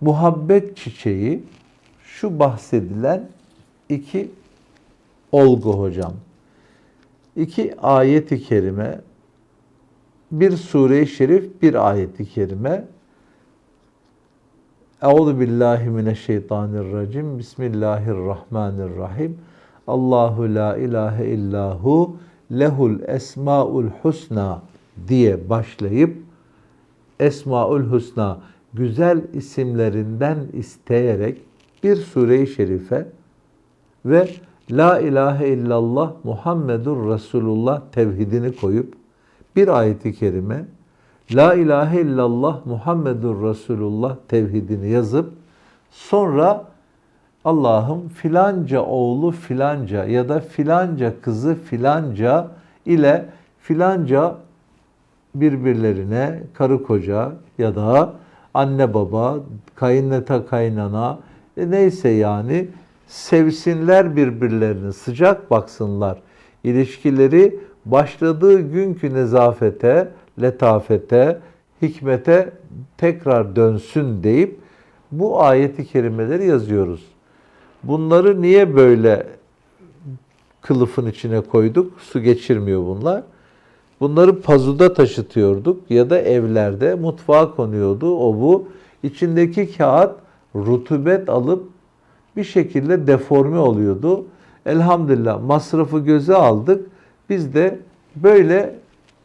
Muhabbet çiçeği şu bahsedilen iki olgu hocam. İki ayeti kerime, bir sure-i şerif, bir ayeti kerime. Euzu billahi mineşşeytanirracim. Bismillahirrahmanirrahim. Allahu la ilahe illahu lehul esmaul husna diye başlayıp Esmaül Husna güzel isimlerinden isteyerek bir sure-i şerife ve La ilahe illallah Muhammedur Resulullah tevhidini koyup bir ayeti kerime La ilahe illallah Muhammedur Resulullah tevhidini yazıp sonra Allah'ım filanca oğlu filanca ya da filanca kızı filanca ile filanca birbirlerine karı koca ya da anne baba, kayınleta kaynana e neyse yani sevsinler birbirlerini, sıcak baksınlar. İlişkileri başladığı günkü nezafete, letafete, hikmete tekrar dönsün deyip bu ayeti kerimeleri yazıyoruz. Bunları niye böyle kılıfın içine koyduk? Su geçirmiyor bunlar. Bunları pazuda taşıtıyorduk ya da evlerde mutfağa konuyordu o bu. İçindeki kağıt rutubet alıp bir şekilde deforme oluyordu. Elhamdülillah masrafı göze aldık. Biz de böyle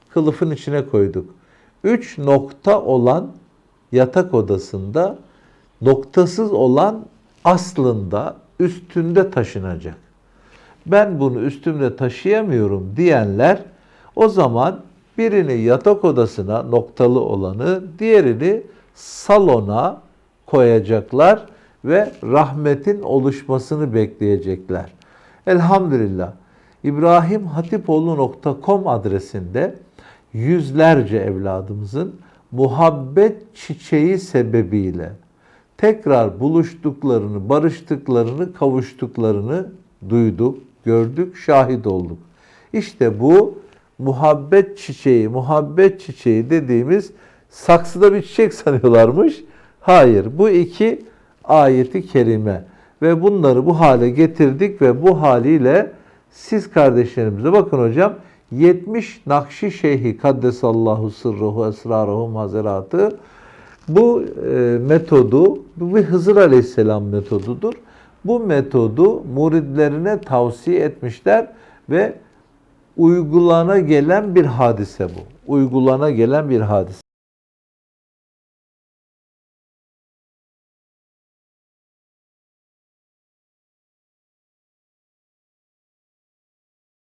kılıfın içine koyduk. Üç nokta olan yatak odasında noktasız olan aslında üstünde taşınacak. Ben bunu üstümde taşıyamıyorum diyenler o zaman birini yatak odasına noktalı olanı, diğerini salona koyacaklar ve rahmetin oluşmasını bekleyecekler. Elhamdülillah. İbrahimhatipoğlu.com adresinde yüzlerce evladımızın muhabbet çiçeği sebebiyle tekrar buluştuklarını, barıştıklarını, kavuştuklarını duyduk, gördük, şahit olduk. İşte bu muhabbet çiçeği, muhabbet çiçeği dediğimiz saksıda bir çiçek sanıyorlarmış. Hayır, bu iki ayeti kerime ve bunları bu hale getirdik ve bu haliyle siz kardeşlerimize bakın hocam 70 Nakşi Şeyhi Kaddesallahu sırruhu esraruhu mazeratı bu e, metodu bu bir Hızır Aleyhisselam metodudur. Bu metodu muridlerine tavsiye etmişler ve uygulana gelen bir hadise bu. Uygulana gelen bir hadise.